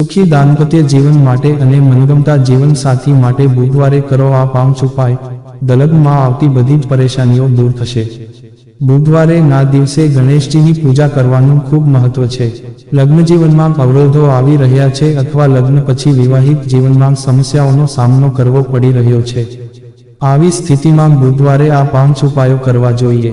સુખી દાંપત્ય જીવન માટે અને મનગમતા જીવન સાથી માટે બુધવારે કરો આ પાંચ ઉપાય દલગમાં આવતી બધી જ પરેશાનીઓ દૂર થશે. બુધવારે ના દિવસે ગણેશજીની પૂજા કરવાનું ખૂબ મહત્વ છે. લગ્ન જીવનમાં અવરોધો આવી રહ્યા છે અથવા લગ્ન પછી વિવાહિત જીવનમાં સમસ્યાઓનો સામનો કરવો પડી રહ્યો છે. આવી સ્થિતિમાં બુધવારે આ પાંચ ઉપાયો કરવા જોઈએ.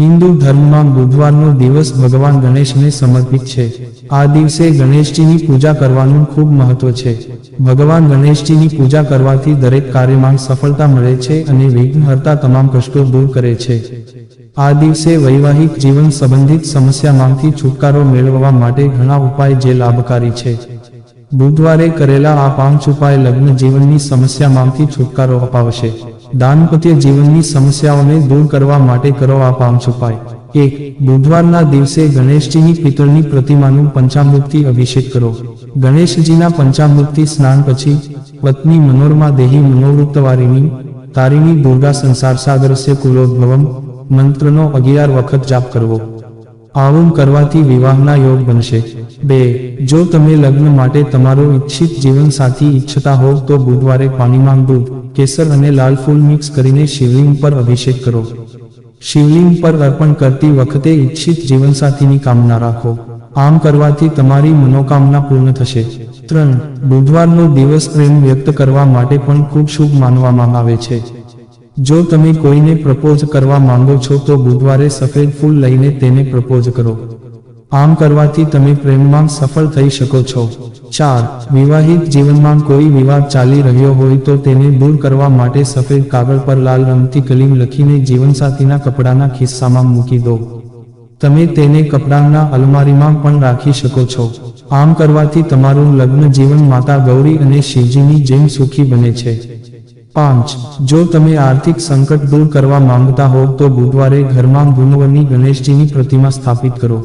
હિન્દુ ધર્મમાં બુધવારનો દિવસ ભગવાન ગણેશને સમર્પિત છે. આ દિવસે ગણેશજીની પૂજા કરવાનું ખૂબ મહત્વ છે. ભગવાન ગણેશજીની પૂજા કરવાથી દરેક કાર્યમાં સફળતા મળે છે અને વિઘ્નહર્તા તમામ કષ્ટો દૂર કરે છે. આ દિવસે વૈવાહિક જીવન સંબંધિત સમસ્યામાંથી છુટકારો મેળવવા માટે ઘણા ઉપાય જે લાભકારી છે. બુધવારે કરેલા આ પાંચ ઉપાય લગ્ન જીવનની સમસ્યામાંથી છુટકારો અપાવશે. દાંપત્ય જીવનની સમસ્યાઓને દૂર કરવા માટે કરો આ પાંચ ઉપાય. એક બુધવારના દિવસે ગણેશજીની પિત્તળની પ્રતિમાનું પંચામૃતિ અભિષેક કરો. ગણેશજીના પંચામૃતિ સ્નાન પછી પત્ની મનોરમા દેહી મનોવૃત્તવારીની તારીણી દુર્ગા સંસાર સાગરસ્ય કુલોદ્ભવમ મંત્રનો અગિયાર વખત જાપ કરવો. આવું કરવાથી વિવાહના યોગ બનશે. બે, જો તમે લગ્ન માટે તમારો ઈચ્છિત જીવન સાથી ઈચ્છતા હોવ તો બુધવારે પાણીમાં દૂધ, કેસર અને લાલ ફૂલ મિક્સ કરીને શિવલિંગ પર અભિષેક કરો. શિવલિંગ પર અર્પણ કરતી વખતે ઈચ્છિત જીવનસાથીની કામના રાખો. આમ કરવાથી તમારી મનોકામના પૂર્ણ થશે. ત્રણ, બુધવારનો દિવસ પ્રેમ વ્યક્ત કરવા માટે પણ ખૂબ શુભ માનવામાં આવે છે. જો તમે કોઈને પ્રપોઝ કરવા માંગો છો તો બુધવારે સફેદ ફૂલ લઈને તેને પ્રપોઝ કરો. આમ કરવાથી તમે પ્રેમમાં સફળ થઈ શકો છો. ચાર. વિવાહિત જીવનમાં કોઈ વિવાદ ચાલી રહ્યો હોય તો તેને દૂર કરવા માટે સફેદ કાગળ પર લાલ રંગથી કલીમ લખીને જીવનસાથીના કપડાના ખિસ્સામાં મૂકી દો. તમે તેને કપડાના અલમારીમાં પણ રાખી શકો છો. આમ કરવાથી તમારું લગ્ન જીવન માતા ગૌરી અને શિવજીની જેમ સુખી બને છે. પાંચ. જો તમે આર્થિક સંકટ દૂર કરવા માંગતા હો તો બુધવારે ઘરમાં ગુણવરની ગણેશજીની પ્રતિમા સ્થાપિત કરો.